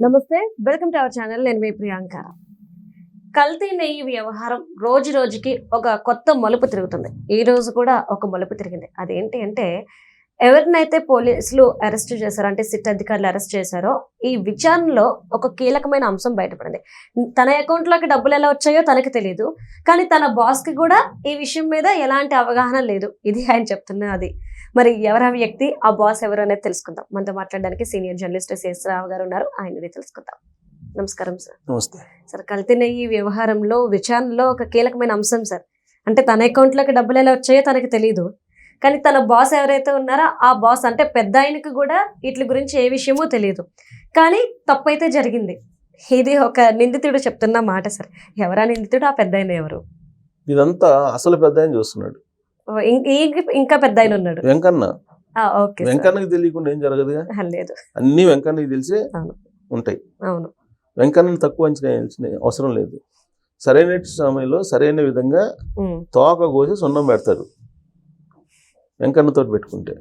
నమస్తే welcome to our channel. నేను మీ ప్రియాంక. కల్తీ నెయ్యి వ్యవహారం రోజు రోజుకి ఒక కొత్త మలుపు తిరుగుతుంది. ఈ రోజు కూడా ఒక మలుపు తిరిగింది. అదేంటి అంటే ఎవరినైతే పోలీసులు అరెస్ట్ చేశారో అంటే సిట్ అధికారులు అరెస్ట్ చేశారో ఈ విచారణలో ఒక కీలకమైన అంశం బయటపడింది. తన అకౌంట్లోకి డబ్బులు ఎలా వచ్చాయో తనకి తెలియదు కానీ తన బాస్కి కూడా ఈ విషయం మీద ఎలాంటి అవగాహన లేదు. ఇది ఆయన చెప్తున్నది. మరి ఎవరు వ్యక్తి? ఆ బాస్ ఎవరు అనేది తెలుసుకుందాం. మనతో మాట్లాడడానికి సీనియర్ జర్నలిస్ట్ శేష్ రావు గారు ఉన్నారు. ఆయనది తెలుసుకుందాం. నమస్కారం సార్. నమస్తే. సార్ కల్తీ నెయ్యి వ్యవహారంలో విచారణలో ఒక కీలకమైన అంశం సార్. అంటే తన అకౌంట్లోకి డబ్బులు ఎలా వచ్చాయో తనకి తెలియదు కానీ తన బాస్ ఎవరైతే ఉన్నారో ఆ బాస్ అంటే పెద్ద ఆయనకు కూడా వీటి గురించి ఏ విషయమో తెలియదు కానీ తప్పైతే జరిగింది. ఇది ఒక నిందితుడు చెప్తున్న మాట సార్. ఎవరా నిందితుడు? ఆ పెద్ద ఆయన ఎవరు? ఇదంతా అసలు పెద్ద ఆయన చూస్తున్నాడు. ఈ- ఇంకా పెద్ద ఆయన ఉన్నాడు. వెంకన్న. వెంకన్నకి తెలియకుండా ఏం జరగదుగా? లేదు. అన్ని వెంకన్నకి తెలిసే. ఉంటాయి. అవును. వెంకన్నని తక్కువ అంచనా అవసరం లేదు. సరైన సమయంలో సరైన విధంగా తోక కోసి సున్నం పెడతారు. వెంకన్నతో పెట్టుకుంటే.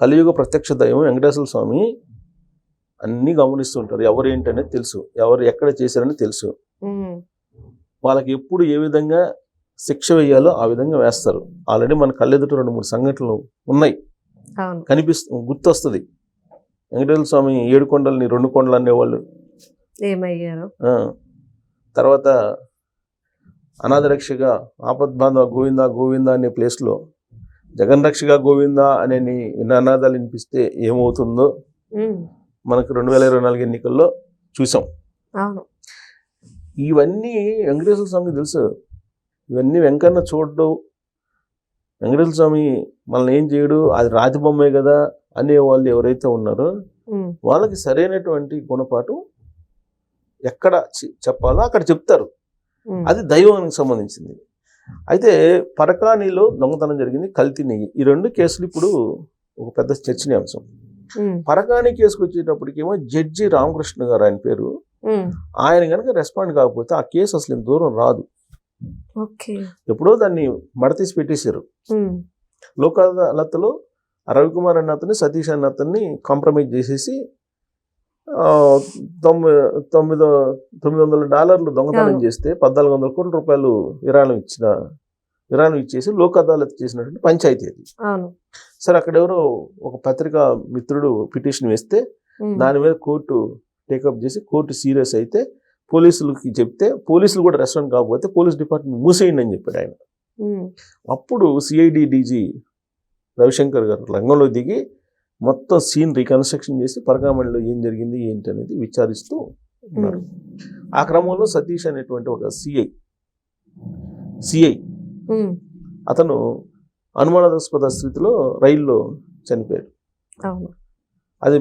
కలియుగ ప్రత్యక్ష దైవం వెంకటేశ్వర స్వామి అన్ని గమనిస్తూ ఉంటారు. ఎవరు ఏంటనేది తెలుసు. ఎవరు ఎక్కడ చేశారని తెలుసు. వాళ్ళకి ఎప్పుడు ఏ విధంగా శిక్ష వేయాలో ఆ విధంగా వేస్తారు. ఆల్రెడీ మన కళ్ళెదుట రెండు మూడు సంఘటనలు ఉన్నాయి. కనిపిస్తు గుర్తొస్తుంది. వెంకటేశ్వర స్వామి ఏడు కొండలని రెండు కొండలు అనేవాళ్ళు. ఏమయ్యారు? తర్వాత అనాథ రక్షగా ఆపద్బాంధవ గోవింద గోవింద అనే ప్లేస్లో జగన్ రక్షగా గోవింద అనే నినాదాలు వినిపిస్తే ఏమవుతుందో మనకు రెండు వేల ఇరవై నాలుగు ఎన్నికల్లో చూసాం. అవును. ఇవన్నీ వెంకటేశ్వర స్వామికి తెలుసు. ఇవన్నీ వెంకన్న చూడడు. వెంకటేశ్వర స్వామి మనల్ని ఏం చేయడు అది రాతి బొమ్మే కదా అనే వాళ్ళు ఎవరైతే ఉన్నారో వాళ్ళకి సరైనటువంటి గుణపాఠం ఎక్కడ చెప్పాలో అక్కడ చెప్తారు. అది దైవానికి సంబంధించింది. అయితే పరకాణిలో దొంగతనం జరిగింది కల్తీ నెయ్యి. ఈ రెండు కేసులు ఇప్పుడు ఒక పెద్ద చర్చనీయాంశం. పరకాణి కేసుకు వచ్చేటప్పటికేమో జడ్జి రామకృష్ణ గారు ఆయన పేరు. ఆయన కనుక రెస్పాండ్ కాకపోతే ఆ కేసు అసలు దూరం రాదు. ఎప్పుడో దాన్ని మడతీసి పెట్టేశారు. లోక్ అదాలత్లో రవికుమార్ అన్న అతన్ని సతీష్ అన్న అతన్ని కాంప్రమైజ్ చేసేసి తొమ్మిది తొమ్మిది తొమ్మిది వందల డాలర్లు దొంగతనం. చేస్తే పద్నాలుగు వందల కోట్ల రూపాయలు విరాళం ఇచ్చిన విరాళం ఇచ్చేసి లోక్ అదాలత్ చేసినటువంటి పంచాయతీ అది. సరే అక్కడ ఎవరో ఒక పత్రికా మిత్రుడు పిటిషన్ వేస్తే దాని మీద కోర్టు టేకప్ చేసి కోర్టు సీరియస్ అయితే పోలీసులకి చెప్తే పోలీసులు కూడా రెస్పాండ్ కాకపోతే పోలీస్ డిపార్ట్మెంట్ మూసేయండి అని చెప్పాడు ఆయన. అప్పుడు సిఐడి డీజీ రవిశంకర్ గారు రంగంలో దిగి మొత్తం సీన్ రీకన్స్ట్రక్షన్ చేసి పరకామణిలో ఏం జరిగింది ఏంటి అనేది విచారిస్తూ ఉన్నారు. ఆ క్రమంలో సతీష్ అనేటువంటి ఒక సిఐ సిఐ అతను అనుమానాస్పద స్థితిలో రైల్లో చనిపోయాడు. అది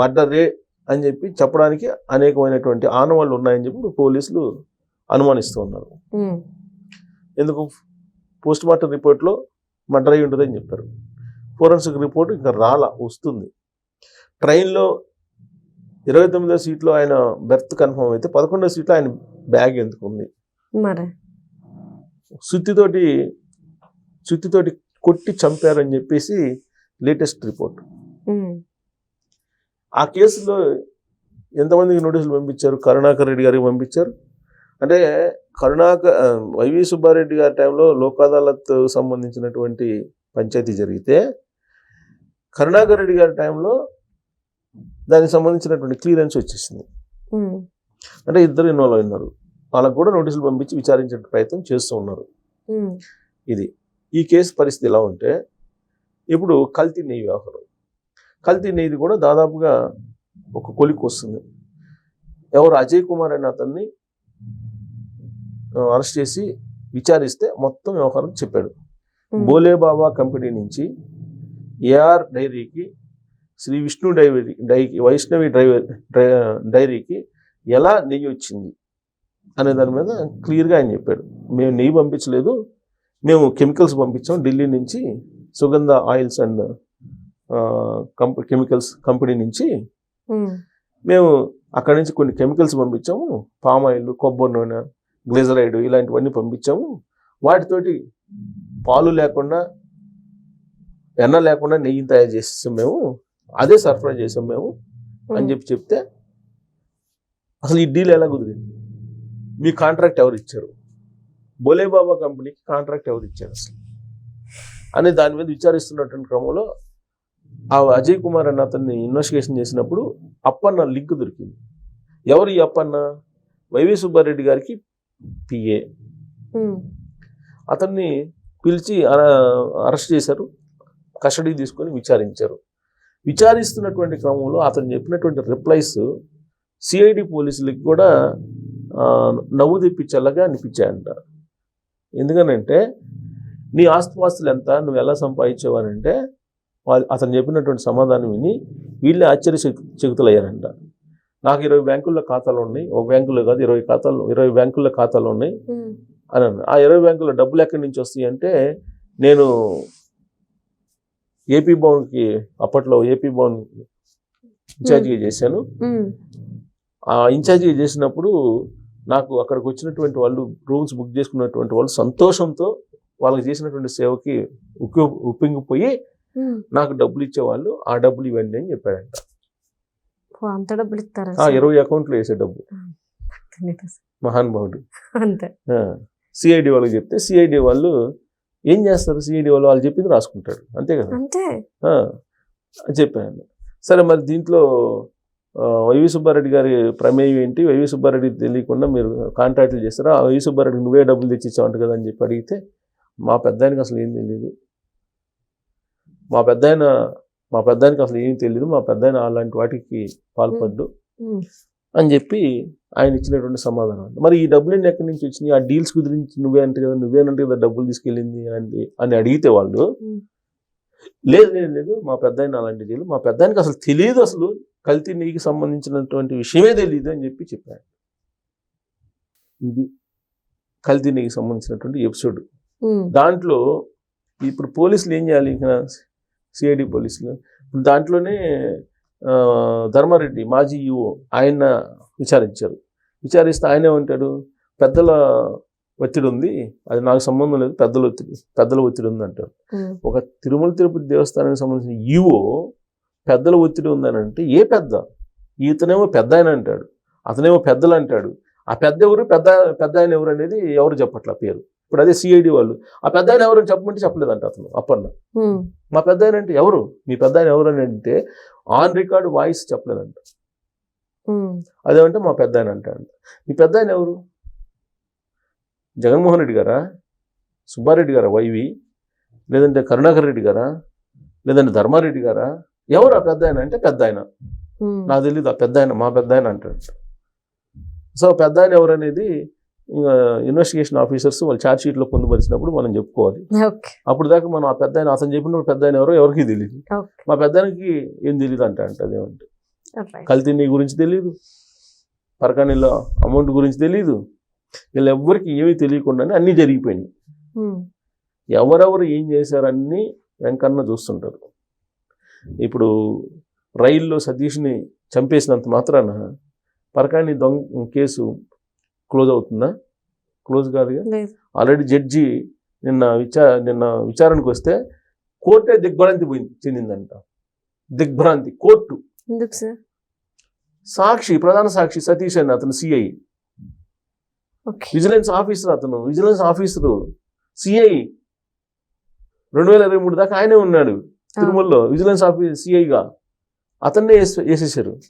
మర్డరే అని చెప్పి చెప్పడానికి అనేకమైనటువంటి ఆనవాళ్ళు ఉన్నాయని చెప్పి పోలీసులు అనుమానిస్తూ ఉన్నారు. ఎందుకు? పోస్ట్ మార్టం రిపోర్ట్లో మర్డర్ అయి ఉంటుందని చెప్పారు. ఫోరెన్సిక్ రిపోర్ట్ ఇంకా రాలా వస్తుంది. ట్రైన్లో ఇరవై తొమ్మిదో సీట్లో ఆయన బెర్త్ కన్ఫర్మ్ అయితే పదకొండో సీట్లో ఆయన బ్యాగ్ ఎందుకు ఉంది సుత్తితోటి సుత్తితోటి కొట్టి చంపారని చెప్పేసి లేటెస్ట్ రిపోర్ట్. ఆ కేసులో ఎంతమందికి నోటీసులు పంపించారు? కరుణాకర్ రెడ్డి గారికి పంపించారు? అంటే కరుణాకర్ వైవి సుబ్బారెడ్డి గారి టైంలో లోక్ అదాలత్ సంబంధించినటువంటి పంచాయతీ జరిగితే కరుణాకర్ రెడ్డి గారి టైంలో దానికి సంబంధించినటువంటి క్లియరెన్స్ వచ్చేసింది. అంటే ఇద్దరు ఇన్వాల్వ్ అయినారు. వాళ్ళకు కూడా నోటీసులు పంపించి విచారించే ప్రయత్నం చేస్తూ ఉన్నారు. ఇది. ఈ కేసు పరిస్థితి ఎలా ఉంటే ఇప్పుడు కల్తీ నెయ్యి వ్యవహారం. కల్తీ నెయ్యిది కూడా దాదాపుగా ఒక కొలికి వస్తుంది. ఎవరు అజయ్ కుమార్ అనే అతన్ని అరెస్ట్ చేసి విచారిస్తే మొత్తం వ్యవహారం చెప్పాడు. ఉమ్, బోలే బాబా కంపెనీ నుంచి ఏఆర్ డైరీకి శ్రీ విష్ణు డైరీ డైకి వైష్ణవి డ్రైవర్ డ్రై డైరీకి ఎలా నెయ్యి వచ్చింది అనే దాని మీద క్లియర్గా ఆయన చెప్పాడు. మేము నెయ్యి పంపించలేదు మేము కెమికల్స్ పంపించాం ఢిల్లీ నుంచి సుగంధ ఆయిల్స్ అండ్ కెమికల్స్ కంపెనీ నుంచి మేము అక్కడి నుంచి కొన్ని కెమికల్స్ పంపించాము. పామ్ ఆయిల్ కొబ్బరి నూనె గ్లిజరైడ్ ఇలాంటివన్నీ పంపించాము. వాటితోటి పాలు లేకుండా వెన్న లేకుండా నెయ్యిని తయారు చేసేసాం మేము. అదే సరఫరా చేసాం మేము అని చెప్పి చెప్తే అసలు ఈ డీల్ ఎలా కుదిరింది? మీ కాంట్రాక్ట్ ఎవరు ఇచ్చారు? బోలేబాబా కంపెనీకి కాంట్రాక్ట్ ఎవరు ఇచ్చారు అసలు? అని దాని మీద విచారిస్తున్నటువంటి క్రమంలో ఆ అజయ్ కుమార్ అన్న అతన్ని ఇన్వెస్టిగేషన్ చేసినప్పుడు అప్పన్న లింక్ దొరికింది. ఎవరు ఈ అప్పన్న? వైవి సుబ్బారెడ్డి గారికి పిఏ అతన్ని పిలిచి అర- అరెస్ట్ చేశారు. కస్టడీ తీసుకొని విచారించారు. విచారిస్తున్నటువంటి క్రమంలో అతను చెప్పినటువంటి రిప్లైస్ సిఐడి పోలీసులకి కూడా నవ్వు తెప్పించేలాగా అనిపించాయంట. ఎందుకనంటే నీ ఆస్తిపాస్తులు ఎంత? నువ్వు ఎలా సంపాదించావనంటే వాళ్ళు అతను చెప్పినటువంటి సమాధానం విని వీళ్ళే ఆశ్చర్య చెకుతులయ్యారంట. నాకు ఇరవై బ్యాంకుల్లో ఖాతాలు ఉన్నాయి. ఒక బ్యాంకులో కాదు ఇరవై ఖాతాలు ఇరవై బ్యాంకుల్లో ఖాతాలు ఉన్నాయి. అని ఆ ఇరవై బ్యాంకుల డబ్బులు ఎక్కడి నుంచి వస్తాయి అంటే నేను ఏపీ భవన్కి అప్పట్లో ఏపీ భవన్ ఇన్ఛార్జిగా చేశాను. ఆ ఇన్ఛార్జిగా చేసినప్పుడు నాకు అక్కడికి వచ్చినటువంటి వాళ్ళు రూమ్స్ బుక్ చేసుకున్నటువంటి వాళ్ళు సంతోషంతో వాళ్ళకి చేసినటువంటి సేవకి ఉక్కి ఉప్పింగిపోయి. నాకు డబ్బులు ఇచ్చేవాళ్ళు ఆ డబ్బులు ఇవ్వండి అని చెప్పారంట. అంత డబ్బులు ఇస్తారా? ఇరవై అకౌంట్లో వేసే డబ్బు. మహానుభావుడు అంతే. సిఐడి వాళ్ళకి చెప్తే సిఐడి వాళ్ళు ఏం చేస్తారు? సిఐడి వాళ్ళు వాళ్ళు చెప్పింది రాసుకుంటాడు అంతే కదా? అంతే. చెప్పాను సరే మరి దీంట్లో వైవి సుబ్బారెడ్డి గారి ప్రమేయం ఏంటి? వైవి సుబ్బారెడ్డి తెలియకుండా మీరు కాంట్రాక్ట్లు చేస్తారా? ఆ వైవి సుబ్బారెడ్డి నువ్వే డబ్బులు తెచ్చిచ్చావంట కదా అని చెప్పి అడిగితే మా పెద్ద అసలు ఏం తెలియదు మా పెద్ద మా పెద్ద అసలు ఏం తెలియదు మా పెద్ద అలాంటి వాటికి పాల్పడ్డు అని చెప్పి ఆయన ఇచ్చినటువంటి సమాధానం మరి ఈ డబ్బులన్నీ ఎక్కడి నుంచి వచ్చినాయి? ఆ డీల్స్ గురించి నువ్వే అంటే కదా నువ్వేనంటే కదా డబ్బులు తీసుకెళ్ళింది అని అని అడిగితే వాళ్ళు. లేదు లేదు లేదు మా పెద్ద ఆయన అలాంటి చేయలేదు మా పెద్ద అసలు తెలియదు అసలు కల్తీ నీకు సంబంధించినటువంటి విషయమే తెలియదు అని చెప్పి చెప్పాడు. ఇది కల్తీ నీకు సంబంధించినటువంటి ఎపిసోడ్. దాంట్లో ఇప్పుడు పోలీసులు ఏం చేయాలి? ఇంకా సిఐడి పోలీసులు. దాంట్లోనే ధర్మారెడ్డి మాజీ యుఓ ఆయన విచారించారు. విచారిస్తే ఆయన ఏమంటాడు? పెద్దల ఒత్తిడి ఉంది. అది నాకు సంబంధం లేదు. పెద్దల ఒత్తిడి పెద్దల ఒత్తిడి ఉంది అంటారు ఒక తిరుమల తిరుపతి దేవస్థానానికి సంబంధించిన ఈవో పెద్దల ఒత్తిడి ఉందని అంటే ఏ పెద్ద? ఈతనేమో పెద్ద ఆయన అంటాడు. అతనేమో పెద్దలు అంటాడు. ఆ పెద్ద ఎవరు? పెద్ద పెద్ద ఆయన ఎవరు అనేది ఎవరు చెప్పట్ల పేరు? ఇప్పుడు అదే సిఐడి వాళ్ళు. ఆ పెద్ద ఆయన ఎవరు అని చెప్పమంటే చెప్పలేదంట అతను అప్పన్న. ఉమ్, మా పెద్ద ఆయన అంటే ఎవరు? మీ పెద్ద ఆయన ఎవరు అని అంటే ఆన్ రికార్డ్ వాయిస్ చెప్పలేదంట. ఉమ్, అదేమంటే మా పెద్ద ఆయన అంటాడు. మీ పెద్ద ఆయన ఎవరు? జగన్మోహన్ రెడ్డి గారా? సుబ్బారెడ్డి గారా వైవి లేదంటే కరుణాకర్ రెడ్డి గారా? లేదంటే ధర్మారెడ్డి గారా? ఎవరు ఆ పెద్ద ఆయన అంటే పెద్ద ఆయన. నాకు తెలియదు ఆ పెద్ద ఆయన మా పెద్ద ఆయన అంటాడు. సో పెద్ద ఆయన ఎవరు అనేది ఇన్వెస్టిగేషన్ ఆఫీసర్స్ వాళ్ళు ఛార్జ్ షీట్లో పొందుపరిచినప్పుడు మనం చెప్పుకోవాలి. అప్పుడు దాకా మనం ఆ పెద్ద ఆయన అతను చెప్పినప్పుడు పెద్ద ఆయన ఎవరో ఎవరికి తెలియదు మా పెద్ద ఆయనకి ఏం తెలియదు అంట అంట అదేమంటే రైట్. కల్తీ నీ గురించి తెలియదు పరకాణిలో అమౌంట్ గురించి తెలియదు వీళ్ళు ఎవ్వరికి ఏమీ తెలియకుండానే అన్నీ జరిగిపోయినాయి. ఉమ్, ఎవరెవరు ఏం చేశారన్నీ వెంకన్న చూస్తుంటారు. ఇప్పుడు రైల్లో సతీష్ని చంపేసినంత మాత్రాన పరకాణి దొంగ కేసు క్లోజ్ అవుతుందా? క్లోజ్ కాదుగా? ఆల్రెడీ జడ్జి నిన్న విచార నిన్న విచారణకు వస్తే కోర్టే దిగ్భ్రాంతి పోయింది చెందిందంట. దిగ్భ్రాంతి కోర్టు. సాక్షి ప్రధాన సాక్షి సతీష్ అని అతను సిఐ విజిలెన్స్ ఆఫీసర్ అతను విజిలెన్స్ ఆఫీసరు సిఐ రెండు వేల ఇరవై మూడు దాకా ఆయనే ఉన్నాడు. తిరుమలలో విజిలెన్స్ ఆఫీస్ సిఐగా అతన్నే వేసే- వేసేసారు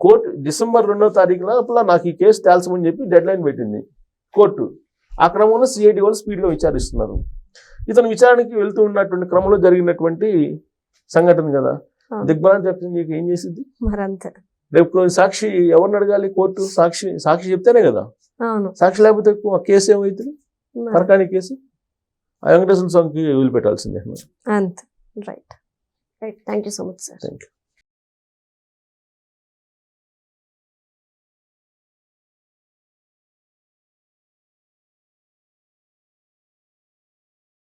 కోర్టు డిసెంబర్ రెండో తారీఖున అప్పుడు నాకు ఈ కేసు తేల్చమని చెప్పి డెడ్ లైన్ పెట్టింది కోర్టు. ఆ క్రమంలో సిఐడి వాళ్ళు స్పీడ్గా విచారిస్తున్నారు. ఇతను విచారణకి వెళ్తూ ఉన్నటువంటి క్రమంలో జరిగినటువంటి సంఘటన కదా. దిగ్భ్రాంతి వ్యక్తం ఏం చేసింది? రేపు సాక్షి ఎవరిని అడగాలి? కోర్టు సాక్షి సాక్షి చెప్తేనే కదా? సాక్షి లేకపోతే ఆ కేసు ఏమవుతుంది? మరి పరకాణి కేసు? ఆ వెంకటేశ్వర స్వామికి వదిలిపెట్టాల్సిందే అంతే. Right. Right. Thank you so much sir. Thank you